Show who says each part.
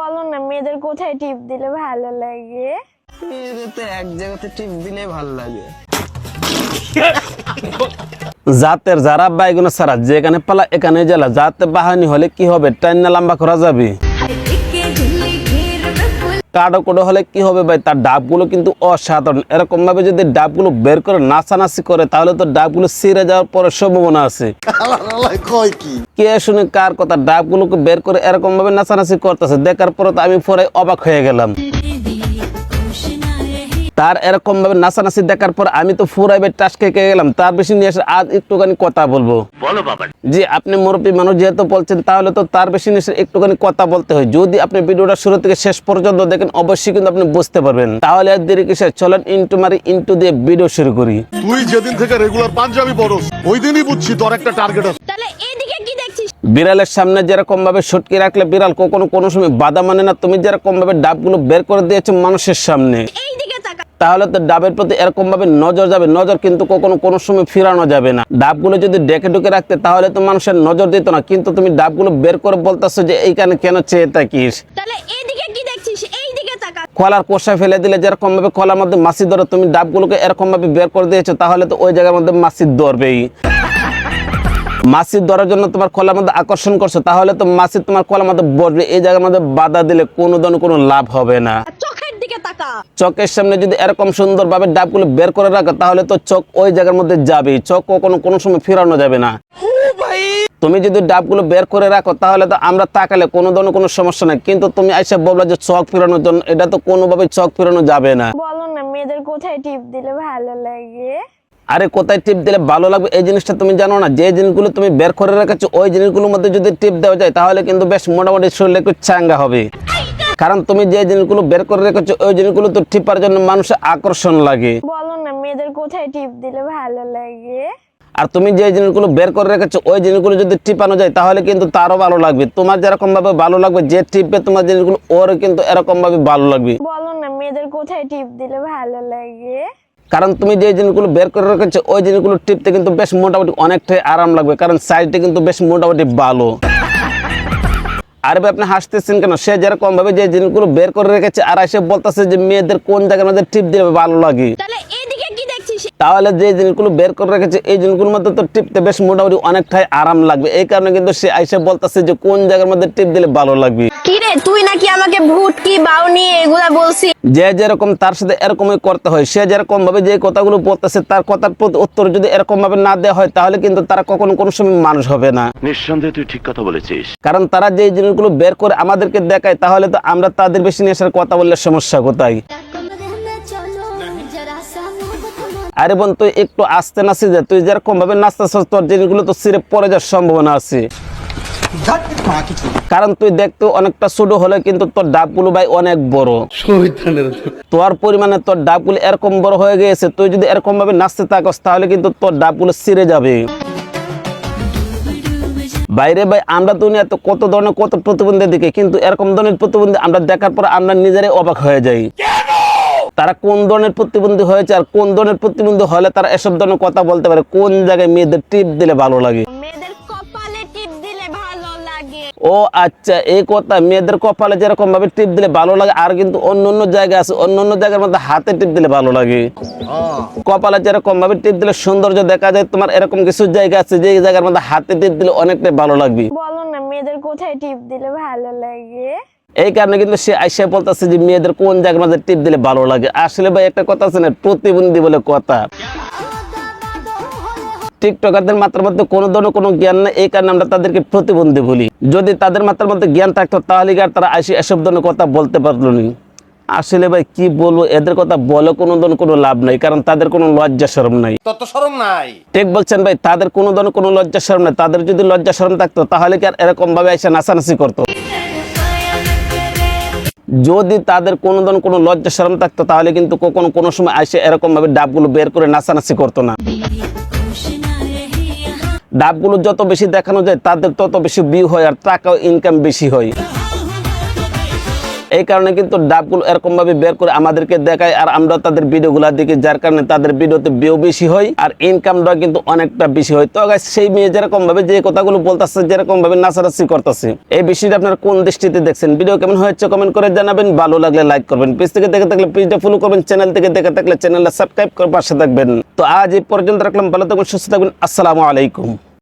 Speaker 1: বলো না মেয়েদের কোথায় টিপ দিলে ভালো লাগে?
Speaker 2: মেয়েদের তো এক জায়গাতে টিপ দিলে ভালো লাগে।
Speaker 3: জাতের যারা বাইগুনা সারা যেখানে পালা এখানে জ্বালা। জাতে বাহানি হলে কি হবে? টাইন না লম্বা করা যাবে? কাডো কোডো হলে কি হবে ভাই? তার ডাবগুলো কিন্তু অসাধারণ। এরকম ভাবে যদি ডাবগুলো বের করে নাচানাচি করে তাহলে তো ডাবগুলো ছিঁড়ে যাওয়ার পরে সম্ভাবনা আছে। কে? শুনে কার কথা? ডাবগুলোকে বের করে এরকম ভাবে নাচানাচি করতেছে। দেখার পরে তো আমি পরে অবাক হয়ে গেলাম। তার এরকম ভাবে নাচানাচি দেখার পর আমি তো ফুরাইবে টাস খেয়ে গেলাম তার বেশি নিয়ে এসে আজ একটুখানি কথা বলব। বলো বাবা। জি আপনি মুরব্বী মানুষ যেহেতু বলছেন তাহলে তো তার বেশি নিয়ে একটুখানি কথা বলতে হয়। যদি আপনি ভিডিওটা শুরু থেকে শেষ পর্যন্ত দেখেন অবশ্যই কিন্তু আপনি বুঝতে পারবেন। তাহলে আর দেরি কিসে চলেন ইন্টু মারি ইন্টু দিয়ে ভিডিও শুরু করি।
Speaker 4: তুই যেদিন থেকে রেগুলার পাঞ্জাবি পরস ওই দিনই বুঝছি তোর একটা টার্গেট আছে।
Speaker 1: তাহলে এইদিকে কি দেখছিস?
Speaker 3: বিড়ালের সামনে যেরকম ভাবে সটকে রাখলে বিড়াল কখনো কোনো সময় বাধা মানে না। তুমি যেরকম ভাবে ডাবগুলো বের করে দিয়েছ মানুষের সামনে।
Speaker 1: তাকা
Speaker 3: তাহলে তো ডাবের প্রতি এরকম ভাবে নজর যাবে। নজর কিন্তু কখনো কোনো সময় ফিরানো যাবে না। ডাবগুলো যদি ডেকে ডুকে রাখতে তাহলে তো মানুষের নজর দিত না। কিন্তু তুমি ডাবগুলো বের করে বলতেছো যে এইখানে কেন চেয়ে থাকিস কলার কোষা ফেলে দিলে যেরকম ভাবে কলার মধ্যে মাছি ধরো তুমি ডাবগুলোকে এরকম ভাবে বের করে দিয়েছ তাহলে তো ওই জায়গার মধ্যে মাছি ধরবেই। মাছি ধরার জন্য তোমার কলার মধ্যে আকর্ষণ করছ তাহলে তো মাছি তোমার কলার মধ্যে বসবে। এই জায়গার মধ্যে বাধা দিলে কোনো ধরনের কোনো লাভ হবে না।
Speaker 1: চোখের
Speaker 3: সামনে যদি এরকম সুন্দরভাবে ডাবগুলো বের করে রাখো তাহলে তো চোখ ওই জায়গার মধ্যে যাবে চোখ কখনো কোনো সময় ফিরানো যাবে না। তুমি যদি ডাবগুলো বের করে রাখো তাহলে তো আমরা তাকালে কোনো ধরনের কোনো সমস্যা নাই। কিন্তু তুমি আইসা বললা যে চোখ ফিরানোর জন্য এটা তো কোনোভাবে চোখ ফিরানো যাবে না।
Speaker 1: বলো না মেয়েদের কোথায় টিপ দিলে ভালো লাগে?
Speaker 3: আরে কোথায় টিপ দিলে ভালো লাগবে এই জিনিসটা তুমি জানো না। যে জিনিসগুলো তুমি বের করে রেখেছো ওই জিনিসগুলোর মধ্যে যদি টিপ দেওয়া যায় তাহলে কিন্তু বেশ মোটামুটি শরীরে একটু চাঙ্গা হবে। কারণ তুমি যে জিনিসগুলো বের করে রেখেছো ওই জিনিসগুলো তো টিপার জন্য মানুষের আকর্ষণ লাগে।
Speaker 1: বলো না মেয়েদের কোথায় টিপ দিলে ভালো লাগে?
Speaker 3: আর তুমি যে জিনিসগুলো বের করে রেখেছো ওই জিনিসগুলো যদি টিপানো যায় তাহলে কিন্তু তারও ভালো লাগবে। তোমার যেরকম ভাবে ভালো লাগবে যে টিপবে তোমার জিনিসগুলো ওর কিন্তু এরকম ভাবে ভালো লাগবে।
Speaker 1: বলো না মেয়েদের কোথায় টিপ দিলে ভালো লাগে?
Speaker 3: কারণ তুমি যে জিনিসগুলো বের করে রেখেছো ওই জিনিসগুলো টিপতে কিন্তু বেশ মোটামুটি অনেকটাই আরাম লাগবে কারণ সাইজটা কিন্তু বেশ মোটামুটি ভালো। আর আপনি হাসতেছেন কেন? সে যেরকম ভাবে যে জিনিসগুলো বের করে রেখেছে আর এসে বলতেছে যে মেয়েদের কোন জায়গার মধ্যে টিপ দিলে ভালো লাগে।
Speaker 1: তাহলে এইদিকে কি দেখছিস?
Speaker 3: তাহলে যে জিনিসগুলো বের করে রেখেছে এই জিনিসগুলোর মধ্যে তো টিপতে বেশ মোটামুটি অনেকটাই আরাম লাগবে। এই কারণে কিন্তু সে আইসে বলতেছে যে কোন জায়গার মধ্যে টিপ দিলে ভালো লাগবে।
Speaker 1: তুই নাকি আমাকে ভুটকি বাউনি এগুলা বলছি
Speaker 3: যে যেরকম তার সাথে এরকমই করতে হয় সে যেরকম ভাবে যে কথাগুলো বলতেছে তার কথার প্রতি উত্তর যদি এরকম ভাবে না দেওয়া হয় তাহলে কিন্তু তারা কখনো কোনো সময় মানুষ হবে না।
Speaker 5: নিঃসন্দেহে তুই ঠিক কথা বলেছিস।
Speaker 3: কারণ তারা যে জিনিসগুলো বের করে আমাদেরকে দেখায় তাহলে তো আমরা তাদের বেশি নিয়ে আসার কথা বললে সমস্যা কোথায়? আরে বোন তুই একটু আসতে নাচি যে তুই যেরকম ভাবে নাচতেছ তোর জিনিসগুলো তো সিরে পড়ে যাওয়ার সম্ভাবনা আছে। কারণ তুই দেখতে অনেকটা ছোট হলে কিন্তু তোর ডাবগুলো ভাই অনেক বড়। তোর পরিমাণে তোর ডাবগুলো এরকম বড় হয়ে গেছে তুই যদি এরকম ভাবে নাচতে থাকস তাহলে কিন্তু তোর ডাবগুলো ছিঁড়ে যাবে। বাইরে ভাই আমরা দুনিয়াতে কত ধরনের কত প্রতিবন্ধী দেখি কিন্তু এরকম ধরনের প্রতিবন্ধী আমরা দেখার পর আমরা নিজেরাই অবাক হয়ে যাই। তারা কোন ধরনের প্রতিবন্ধী হয়েছে আর কোন ধরনের প্রতিবন্ধী হলে তারা এসব ধরনের কথা বলতে পারে কোন জায়গায় মেয়েদের টিপ দিলে ভালো লাগে। ও আচ্ছা এই কথা মেয়েদের কপালে যেরকম ভাবে টিপ দিলে ভালো লাগে আর কিন্তু অন্য অন্য জায়গা আছে অন্য অন্য জায়গার মধ্যে হাতে টিপ দিলে ভালো লাগে। কপালে যেরকম ভাবে টিপ দিলে সৌন্দর্য দেখা যায় তোমার এরকম কিছু জায়গা আছে যে জায়গার মধ্যে হাতে টিপ দিলে অনেকটাই ভালো লাগবে।
Speaker 1: বলো না মেয়েদের কোথায় টিপ দিলে ভালো লাগে?
Speaker 3: এই কারণে কিন্তু সে আইসা বলতেছে যে মেয়েদের কোন জায়গার মধ্যে টিপ দিলে ভালো লাগে। আসলে ভাই একটা কথা আছে না প্রতিবন্ধী বলে কথা। টিকটকারদের মাত্রার মধ্যে কোনো ধরনের কোনো জ্ঞান নেই এই কারণে আমরা তাদেরকে প্রতিবন্ধী বলি। যদি তাদের মাত্রার মধ্যে জ্ঞান থাকতো তাহলে আর তারা আইসে এসব ধরনের কথা বলতে পারল না? আসলে ভাই কি বলব এদের কথা বলে কোনো ধরনের কোনো লাভ নাই কারণ তাদের কোনো লজ্জা শরম নাই।
Speaker 4: তত সরম নাই।
Speaker 3: ঠিক বলছেন ভাই তাদের কোনো ধরনের কোনো লজ্জা শরম নাই তাদের যদি লজ্জা শরম থাকতো তাহলে কি আর এরকম ভাবে এসে নাচানাচি করতো? যদি তাদের কোনো ধরনের কোনো লজ্জা শরম থাকতো তাহলে কিন্তু কখনো কোনো সময় এসে এরকম ভাবে ডাবগুলো বের করে নাচানাচি করতো না। ডাবগুলো যত বেশি দেখানো যায়, তাদের তত বেশি ভিউ হয় আর টাকা ইনকাম বেশি হয়। এই কারণে কিন্তু ডাবগুলো এরকম ভাবে বের করে আমাদেরকে দেখায় আর আমরা তাদের ভিডিওগুলো দেখি, যার কারণে তাদের ভিডিওতে ভিউ বেশি হয় আর ইনকামটা কিন্তু অনেকটা বেশি হয়। তো সেই মেয়ে যেরকম ভাবে যে কথাগুলো বলতেছে যেরকম ভাবে নাচানাচি করতেছে, এই বিষয়টা আপনার কোন দৃষ্টিতে দেখছেন? ভিডিও কেমন হয়েছে কমেন্ট করে জানাবেন, ভালো লাগলে লাইক করবেন পেজ থেকে দেখে থাকলে পেজটা ফলো করবেন চ্যানেল থেকে দেখে থাকলে চ্যানেলটা সাবস্ক্রাইব করে পাশে থাকবেন। তো আজ এই পর্যন্ত রাখলাম, ভালো থাকবেন, সুস্থ থাকবেন, আসসালামু আলাইকুম।